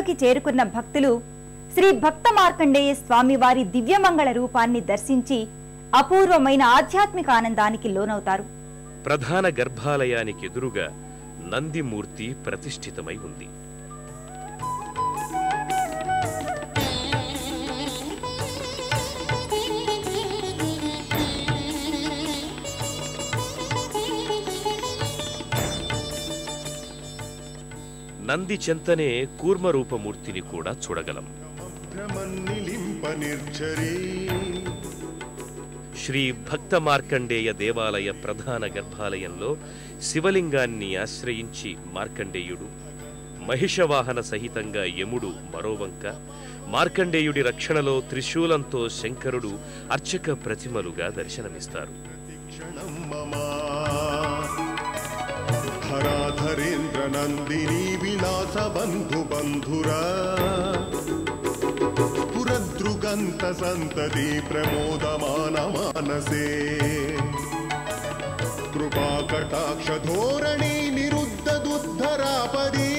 గుడిలోకి చేరుకున్న భక్తులు శ్రీ భక్త మార్కండేయ స్వామివారి దివ్యమంగళ రూపాన్ని దర్శించి అపూర్వమైన ఆధ్యాత్మిక ఆనందానికి లోనవుతారు. ప్రధాన గర్భాలయానికి ఎదురుగా నందిమూర్తి ప్రతిష్ఠితమై ఉంది. నంది చెంతనే కూర్మరూపమూర్తిని కూడా చూడగలం. శ్రీ భక్త మార్కండేయ దేవాలయ ప్రధాన గర్భాలయంలో శివలింగాన్ని ఆశ్రయించి మార్కండేయుడు మహిషవాహన సహితంగా యముడు మరోవంక మార్కండేయుడి రక్షణలో త్రిశూలంతో శంకరుడు అర్చక ప్రతిమలుగా దర్శనమిస్తారు. క్షణం మమా ధరాధరేంద్ర నందిని విలాస బంధు బంధురా పురదృగంత సంతతి ప్రమోదమాన మానసే కృపా కటాక్ష ధోరణి నిరుద్ధ దుద్ధరాపదీ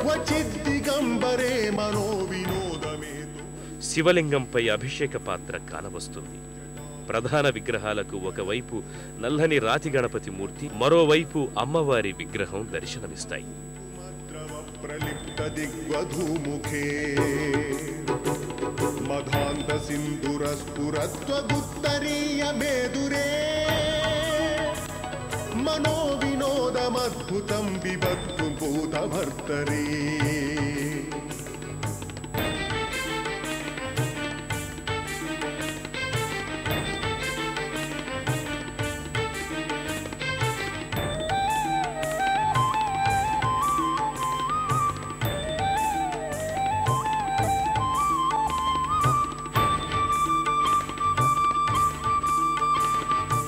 క్వచిద్దిగంబరే మనో వినోదమేతు శివలింగంపై అభిషేక పాత్ర కానవస్తుంది ప్రధాన విగ్రహాలకు ఒకవైపు నల్లని రాతి గణపతి మూర్తి మరోవైపు అమ్మవారి విగ్రహం దర్శనమిస్తాయి. ద్రవ ప్రలిప్త దిగ్వధూముఖే. మధాంత మేదురే మనో వినోదమద్భుతం బిభక్తు భూతభర్తరీ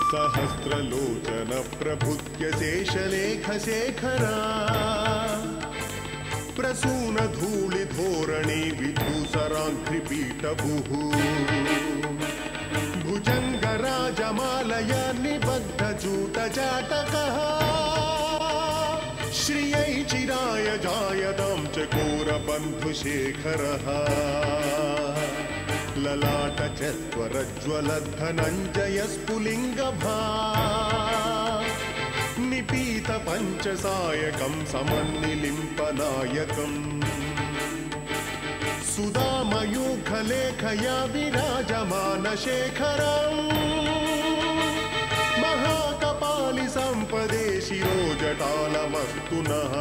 सहस्रलोचन प्रभुत्य शेषलेखशेखरा। प्रसूनधूलिधोरणे विजुसराध्रिपीठभुः भुजङ्गराजमालय निबद्धचूतजातकः श्रियै चिराय जायतां च घोरबन्धुशेखरः ललाट चत्वरज्वलद्धनञ्जयस्पुलिङ्गभा निपीतपञ्चसायकं समन्निलिम्पनायकम् सुदामयूखलेखया विराजमानशेखरम् विराजमानशेखर महाकपालिसम्पदेशिरोजटालमस्तु नः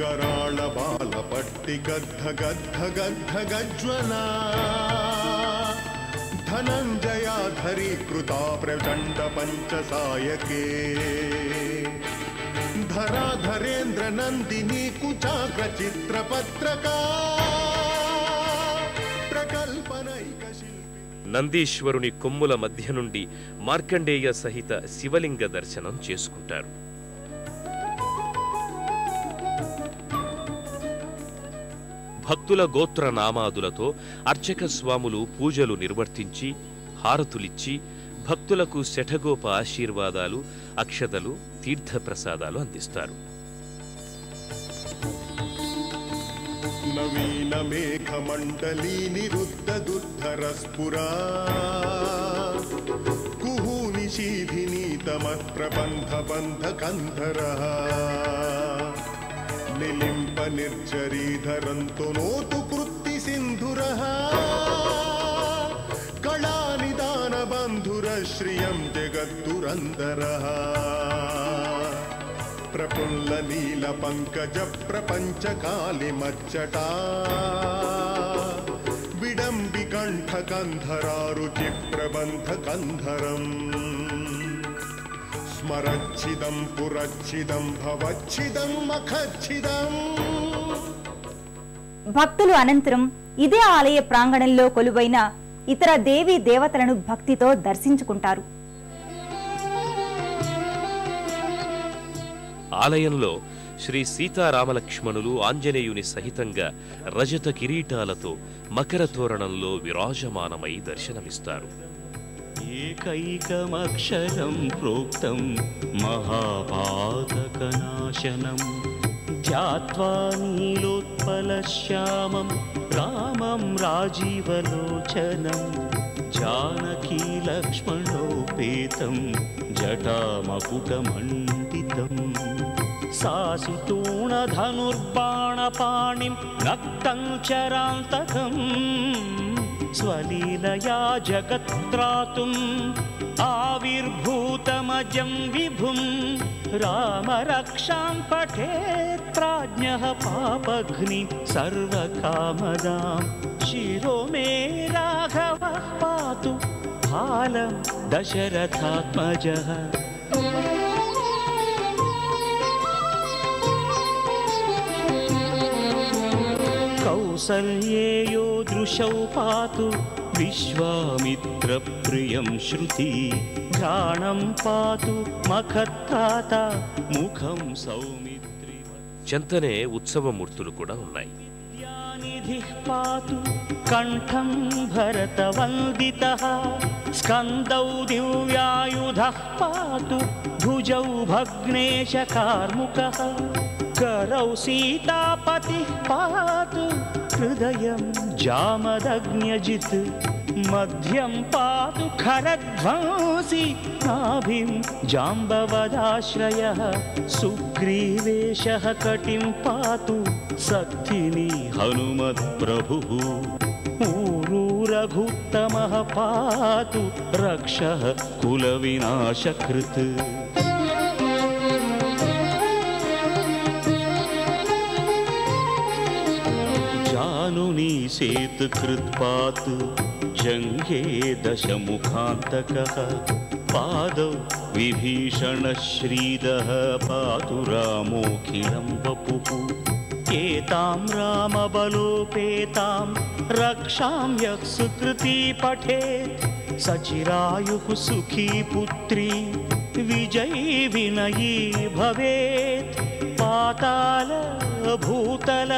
కరాళ బాల పట్టి గద్ద గద్ద గద్ధ గజ్వన ధనంజయాధరీకృతా ప్రచండ పంచసాయకే ధరాధరేంద్ర నందిని కుచాగ్ర చిత్రపత్రకా. నందీశ్వరుని కొమ్ముల మధ్య నుండి మార్కండేయ సహిత శివలింగ దర్శనం చేసుకుంటారు. భక్తుల గోత్ర నామాదులతో అర్చక స్వాములు పూజలు నిర్వర్తించి హారతులిచ్చి భక్తులకు శఠగోప ఆశీర్వాదాలు అక్షతలు తీర్థప్రసాదాలు అందిస్తారు. నవీన మేఘమండలీ నిరుద్ధ దుర్ధర స్ఫురా. కుహూని తమ ప్రబంధ బంధ కంధర. विलिम्ब निर्जरीधरन्तु नोतु कृत्तिसिन्धुरः कलानिदानबन्धुर श्रियं जगत्तुरन्धरः प्रपुल्लनीलपङ्कज प्रपञ्चकालिमच्चटा विडम्बिकण्ठकन्धरा స్మరచ్చిదం పురచ్చిదం భవచ్చిదం మఖచ్చిదం. భక్తులు అనంతరం ఇదే ఆలయ ప్రాంగణంలో కొలువైన ఇతర దేవీ దేవతలను భక్తితో దర్శించుకుంటారు. ఆలయంలో శ్రీ సీతారామలక్ష్మణులు ఆంజనేయుని సహితంగా రజత కిరీటాలతో మకర తోరణంలో విరాజమానమై దర్శనమిస్తారు. एकैकमक्षर एकैकमक्षरं प्रोक्तं महापातकनाशनं ध्यात्वा नीलोत्पलश्यामं रामं राजीवलोचनं। जानकीलक्ष्मणोपेतं जटामकुटमण्डितम् सासितूणधनुर्बाणपाणिं रक्तं चरान्तकम्। स्वलीलया जगत्त्रातुम् आविर्भूतमजं विभुं रामरक्षां पठेत् प्राज्ञः पापघ्नि सर्वकामदां शिरो मे राघवः पातु फालं दशरथात्मजः कौसल्येयो दृशौ पातु विश्वामित्रप्रियं श्रुति घ्राणं पातु मखत्राता मुखं सौमित्रि చెంతనే ఉత్సవమూర్తులు కూడా ఉన్నాయి विद्यानिधिः पातु कण्ठं भरतवन्दितः स्कन्दौ दिव्यायुधः पातु भुजौ भग्नेशकार्मुकः करौ सीतापतिः पातु हृदयं जामदग्न्यजित् मध्यं पातु खरध्वंसि नाभिं जाम्बवदाश्रयः सुग्रीवेशः कटिं पातु सक्थिनी हनुमत्प्रभुः ऊरू रघुत्तमः पातु रक्षः कुलविनाशकृत् जानुनी सेतुकृत्पात् जङ्घे दशमुखान्तकः पादौ विभीषणश्रीदः पातु रामोऽखिलं वपुः। एतां रामबलोपेतां रक्षां यः सुकृती पठेत् सचिरायुः सुखी पुत्री विजयी विनयी भवेत्। पाताल भूतल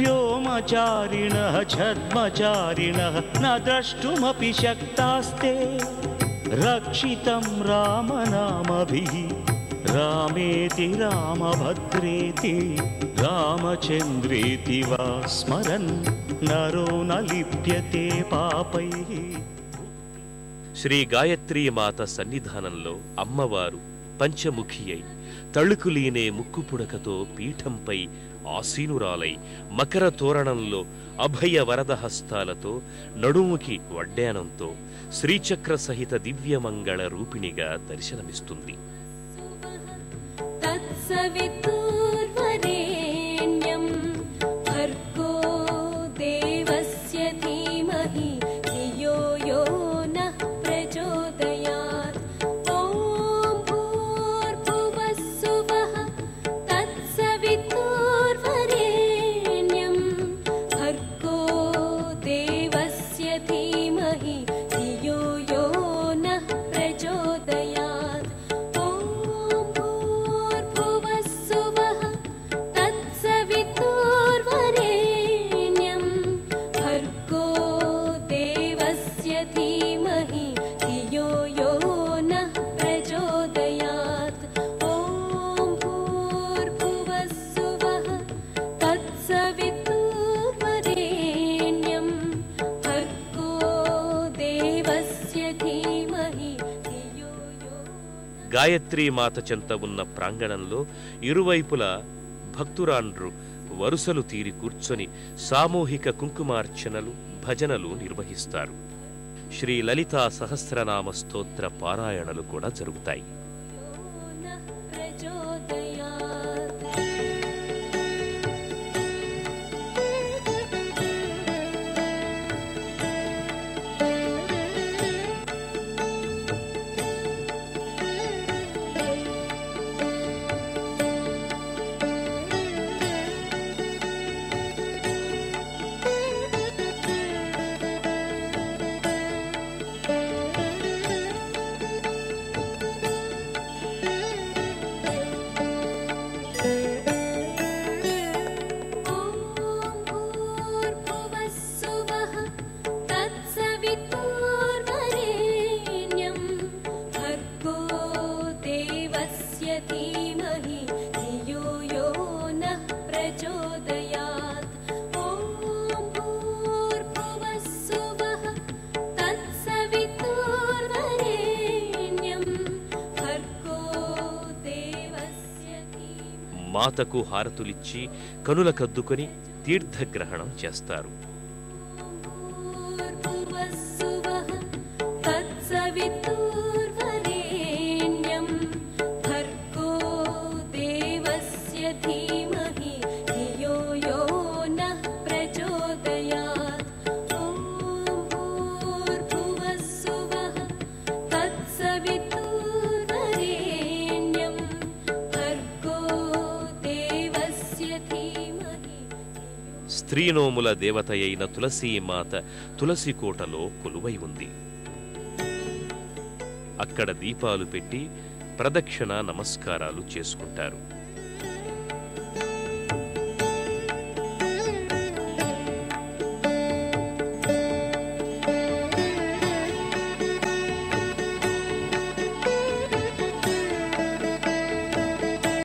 व्योमचारिणः छद्मचारिणः न द्रष्टुमपि शक्तास्ते रक्षितं रामनामभिः रामेति रामभद्रेति रामचन्द्रेति वा स्मरन् नरो न लिप्यते पापैः శ్రీ గాయత్రీ మాత సన్నిధానంలో అమ్మవారు పంచముఖి అయి తళుకులీనే ముక్కుపుడకతో పీఠంపై ఆసీనురాలై మకర తోరణంలో అభయ వరద హస్తాలతో నడుముకి వడ్డానంతో శ్రీచక్ర సహిత దివ్యమంగళ రూపిణిగా దర్శనమిస్తుంది. తత్సవితు नः గాయత్రీ మాత చెంత ఉన్న ప్రాంగణంలో ఇరువైపులా భక్తురాండ్రు వరుసలు తీరి కూర్చొని సామూహిక కుంకుమార్చనలు భజనలు నిర్వహిస్తారు. శ్రీ లలితా సహస్రనామ స్తోత్ర పారాయణలు కూడా జరుగుతాయి. మాతకు హారతులిచ్చి కనులకద్దుకొని తీర్థగ్రహణం చేస్తారు. స్త్రీనోముల దేవతయైన తులసీమాత తులసికోటలో కొలువై ఉంది. అక్కడ దీపాలు పెట్టి ప్రదక్షిణ నమస్కారాలు చేసుకుంటారు.